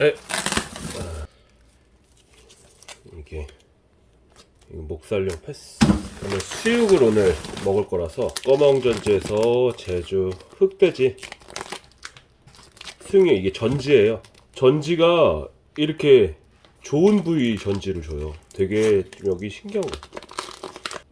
에. 이게 목살용 패스. 오늘 수육을 오늘 먹을 거라서 꺼멍전지에서 제주 흑돼지 수육이 이게 전지예요. 전지가 이렇게 좋은 부위 전지를 줘요. 되게 좀 여기 신기한 거.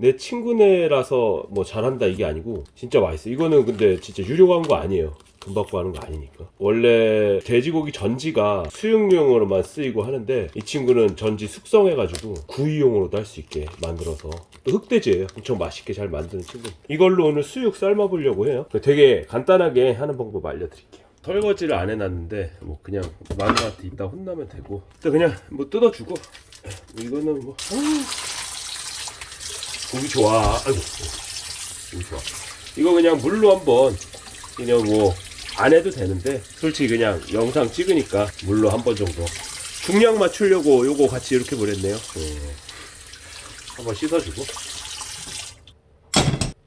내 친구네라서 뭐 잘한다 이게 아니고 진짜 맛있어. 이거는 근데 진짜 유료 광고 아니에요. 돈 받고 하는 거 아니니까. 원래 돼지고기 전지가 수육용으로만 쓰이고 하는데 이 친구는 전지 숙성해가지고 구이용으로도 할 수 있게 만들어서 또 흑돼지예요. 엄청 맛있게 잘 만드는 친구. 이걸로 오늘 수육 삶아보려고 해요. 되게 간단하게 하는 방법 알려드릴게요. 설거지를 안 해놨는데 뭐 그냥 마누라한테 이따 혼나면 되고 그냥 뭐 뜯어주고 이거는 뭐 아우, 고기 좋아. 아이고. 고기 좋아. 이거 그냥 물로 한번 그냥 뭐 안 해도 되는데 솔직히 그냥 영상 찍으니까 물로 한 번 정도. 중량 맞추려고 요거 같이 이렇게 보냈네요. 네. 한번 씻어주고.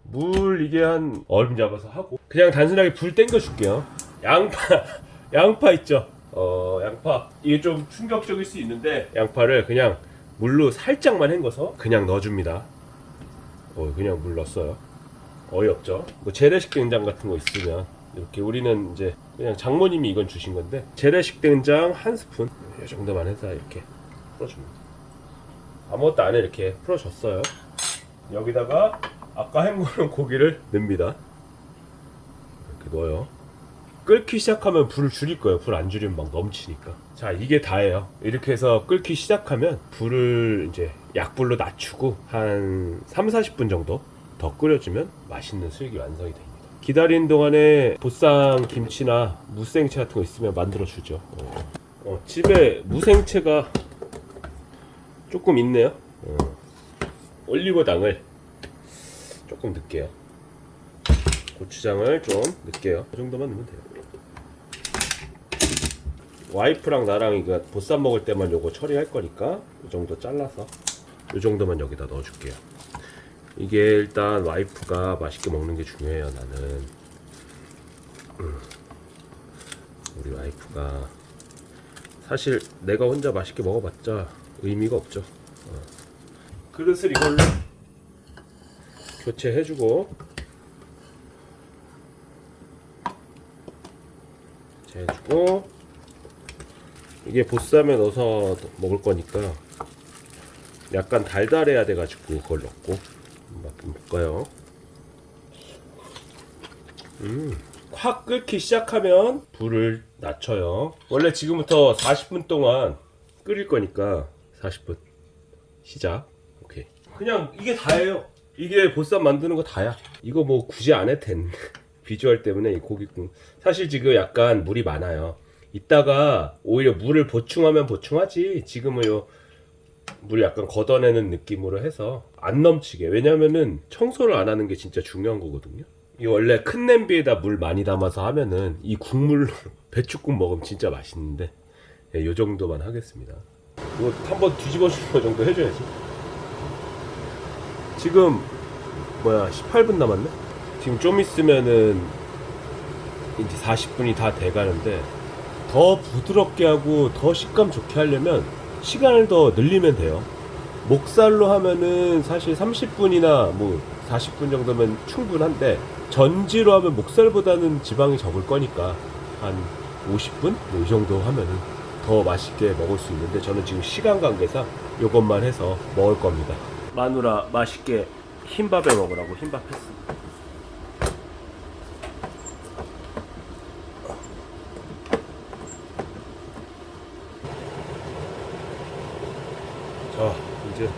물 이게 한 얼음 잡아서 하고. 그냥 단순하게 불 땡겨 줄게요. 양파 양파 있죠? 어 양파. 이게 좀 충격적일 수 있는데 양파를 그냥 물로 살짝만 헹궈서 그냥 넣어줍니다 어 그냥 물 넣었어요. 어이없죠. 뭐 재래식 된장 같은 거 있으면 이렇게 우리는 이제 그냥 장모님이 이건 주신 건데 재래식 된장 한 스푼 이 정도만 해서 이렇게 풀어줍니다. 아무것도 안해 이렇게 풀어줬어요. 여기다가 아까 헹궈놓은 고기를 넣습니다. 이렇게 넣어요 끓기 시작하면 불을 줄일 거예요. 불 안 줄이면 막 넘치니까. 자 이게 다예요. 이렇게 해서 끓기 시작하면 불을 이제 약불로 낮추고 한 3, 40분 정도 더 끓여주면 맛있는 수육이 완성이 됩니다. 기다리는 동안에 보쌈 김치나 무생채 같은 거 있으면 만들어 주죠. 어. 어, 집에 무생채가 조금 있네요. 어. 올리고당을 조금 넣을게요. 고추장을 좀 넣을게요. 이 정도만 넣으면 돼요 와이프랑 나랑 이거 보쌈 먹을 때만 요거 처리할 거니까 이 정도 잘라서 이 정도만 여기다 넣어줄게요. 이게 일단 와이프가 맛있게 먹는 게 중요해요 나는. 음. 우리 와이프가 사실 내가 혼자 맛있게 먹어봤자 의미가 없죠. 어. 그릇을 이걸로? 교체해주고. 해주고 이게 보쌈에 넣어서 먹을 거니까 약간 달달해야 돼가지고 그걸 넣고 맛 좀 볼까요? 음, 확 끓기 시작하면 불을 낮춰요. 원래 지금부터 40분 동안 끓일 거니까 40분 시작. 오케이. 그냥 이게 다예요. 이게 보쌈 만드는 거 다야. 이거 뭐 굳이 안 해도 된 비주얼 때문에 이 고기국 사실 지금 약간 물이 많아요. 이따가 오히려 물을 보충하면 보충하지. 지금은 요 물 약간 걷어내는 느낌으로 해서 안 넘치게. 왜냐면은 청소를 안 하는 게 진짜 중요한 거거든요. 이 원래 큰 냄비에다 물 많이 담아서 하면은 이 국물로 배추국 먹으면 진짜 맛있는데 예, 요 정도만 하겠습니다. 이거 한번 뒤집어 주는 거 정도 해줘야지. 지금 뭐야 18분 남았네? 지금 좀 있으면은 이제 40분이 다 돼가는데 더 부드럽게 하고 더 식감 좋게 하려면 시간을 더 늘리면 돼요. 목살로 하면은 사실 30분이나 뭐 40분 정도면 충분한데 전지로 하면 목살보다는 지방이 적을 거니까 한 50분 뭐 이 정도 하면은 더 맛있게 먹을 수 있는데 저는 지금 시간 관계상 이것만 해서 먹을 겁니다. 마누라 맛있게 흰밥에 먹으라고 흰밥 했습니다. 자 이제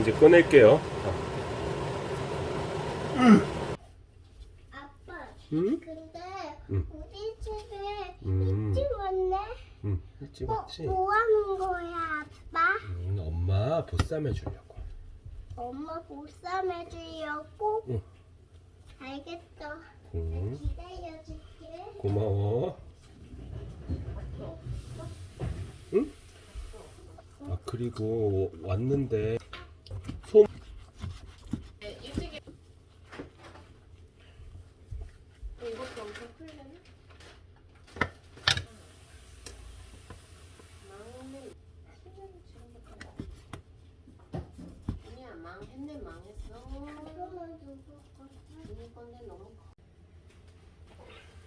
이제 꺼낼게요. 자. 아빠, 응? 근데 응. 우리 집에 음. 일찍 왔네. 응, 일찍 어, 왔지? 뭐 하는 거야, 아빠? 응, 엄마 보쌈 해주려고. 엄마 보쌈 해주려고? 응. 알겠어. 응, 기다려줄게. 고마워. 그리고 왔는데 소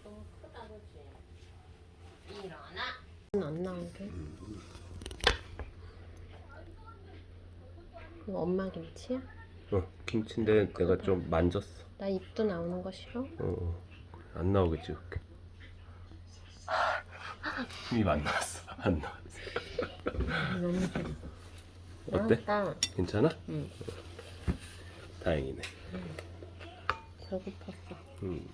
너무 크다 그치? 일어나. 안 나오게? 음. 이거 엄마 김치야? 어, 김치인데 내가 좀 만졌어. 나 입도 나오는 거 싫어? 어, 안 나오겠지 그렇게. 힘이 안 나왔어. 안 나왔어. 너무 싫어. 어때? 나 괜찮아? 응. 다행이네. 배고팠어. 음.